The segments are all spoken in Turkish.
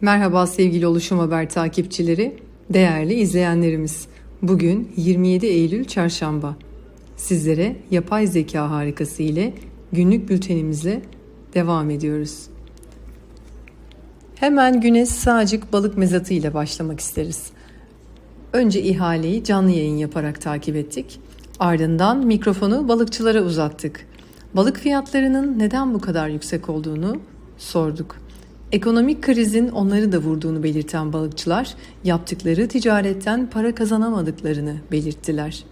Merhaba sevgili Oluşum Haber takipçileri, değerli izleyenlerimiz. Bugün 27 Eylül Çarşamba. Sizlere yapay zeka harikası ile günlük bültenimize devam ediyoruz. Hemen güne sağcık balık mezatı ile başlamak isteriz. Önce ihaleyi canlı yayın yaparak takip ettik. Ardından mikrofonu balıkçılara uzattık. Balık fiyatlarının neden bu kadar yüksek olduğunu sorduk. Ekonomik krizin onları da vurduğunu belirten balıkçılar yaptıkları ticaretten para kazanamadıklarını belirttiler.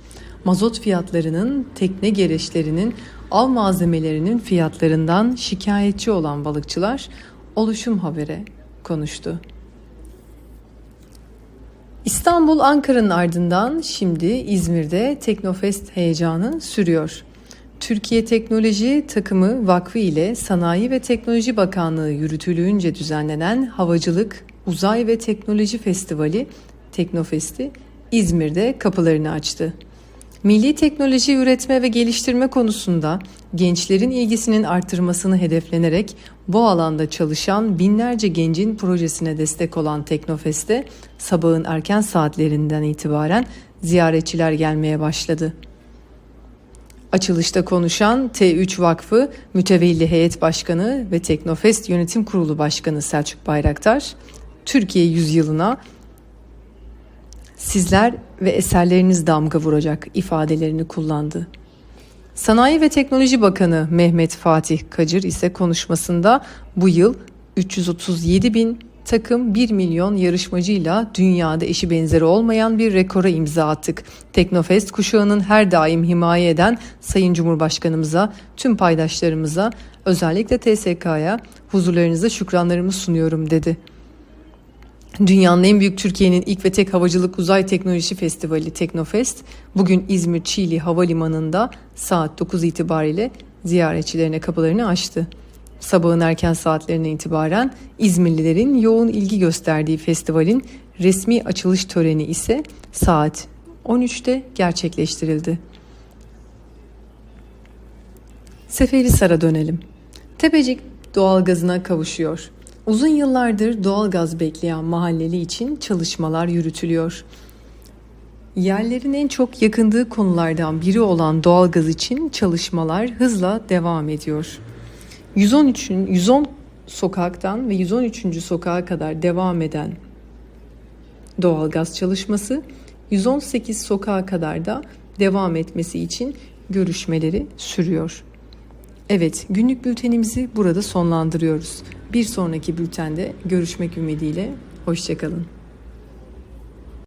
Mazot fiyatlarının, tekne gereçlerinin, av malzemelerinin fiyatlarından şikayetçi olan balıkçılar oluşum habere konuştu. İstanbul Ankara'nın ardından şimdi İzmir'de Teknofest heyecanı sürüyor. Türkiye Teknoloji Takımı Vakfı ile Sanayi ve Teknoloji Bakanlığı yürütülüğünce düzenlenen Havacılık, Uzay ve Teknoloji Festivali Teknofest'i İzmir'de kapılarını açtı. Milli teknoloji üretme ve geliştirme konusunda gençlerin ilgisinin artırmasını hedeflenerek bu alanda çalışan binlerce gencin projesine destek olan Teknofest'e sabahın erken saatlerinden itibaren ziyaretçiler gelmeye başladı. Açılışta konuşan T3 Vakfı Mütevelli Heyet Başkanı ve Teknofest Yönetim Kurulu Başkanı Selçuk Bayraktar, Türkiye yüzyılına sizler ve eserleriniz damga vuracak ifadelerini kullandı. Sanayi ve Teknoloji Bakanı Mehmet Fatih Kacır ise konuşmasında bu yıl 337 bin takım 1 milyon yarışmacıyla dünyada eşi benzeri olmayan bir rekora imza attık. Teknofest kuşağının her daim himaye eden Sayın Cumhurbaşkanımıza, tüm paydaşlarımıza, özellikle TSK'ya huzurlarınıza şükranlarımı sunuyorum dedi. Dünyanın en büyük Türkiye'nin ilk ve tek havacılık uzay teknoloji festivali Teknofest bugün İzmir Çiğli Havalimanı'nda saat 9 itibariyle ziyaretçilerine kapılarını açtı. Sabahın erken saatlerine itibaren İzmirlilerin yoğun ilgi gösterdiği festivalin resmi açılış töreni ise saat 13'te gerçekleştirildi. Seferihisar'a dönelim. Tepecik doğalgazına kavuşuyor. Uzun yıllardır doğalgaz bekleyen mahalleli için çalışmalar yürütülüyor. Yerlerin en çok yakındığı konulardan biri olan doğalgaz için çalışmalar hızla devam ediyor. 113'ün 110 sokaktan ve 113. sokağa kadar devam eden doğalgaz çalışması 118 sokağa kadar da devam etmesi için görüşmeleri sürüyor. Evet, günlük bültenimizi burada sonlandırıyoruz. Bir sonraki bültende görüşmek ümidiyle, hoşçakalın.